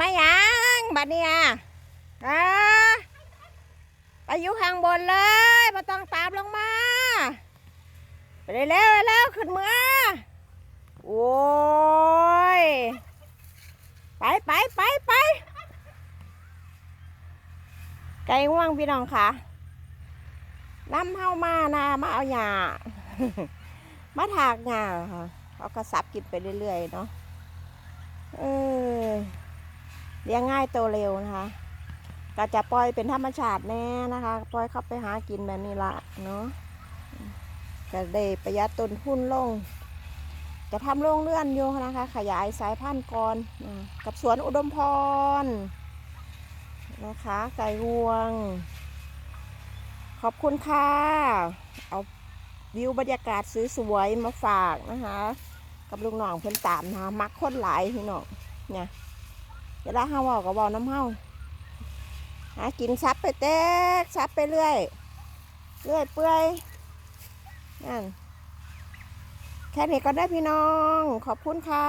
มายังบัดเนี่ยอ่าไปอยู่ข้างบนเลยม่ต้องตามลงมาไปเร็วเร็วขึ้นมือโอ้ยไปไปไปไปไก่ง่วงพี่น้องค่ะน้ำเฮามานะมาเอาหญ้ามาถากหญ้าค่ะเขาก็สับกินไปเรื่อยๆเนาะเออ เลี้ยงง่ายโตเร็วนะคะ ก็จะปล่อยเป็นธรรมชาติแน่นะคะ ปล่อยเข้าไปหากินแบบนี้ละเนาะก็ได้ประหยัดต้นทุนลง จะทำโรงเรือนอยู่นะคะ ขยายสายพันธุ์ก่อนกับสวนอุดมพรนะคะไก่งวง ขอบคุณค่ะ เอาวิวบรรยากาศสวยๆมาฝากนะคะ กับลูกน้องเพื่อนตามนะคะมักคนหลายพี่น้องเนี่ย เวลาเฮาเว้าก็บ่อน้ำเฮาหากินซับไปเต๊กซับไปเรื่อย เรื่อยเปื่อยนั่นแค่นี้ก็ได้พี่น้อง ขอบคุณค่ะ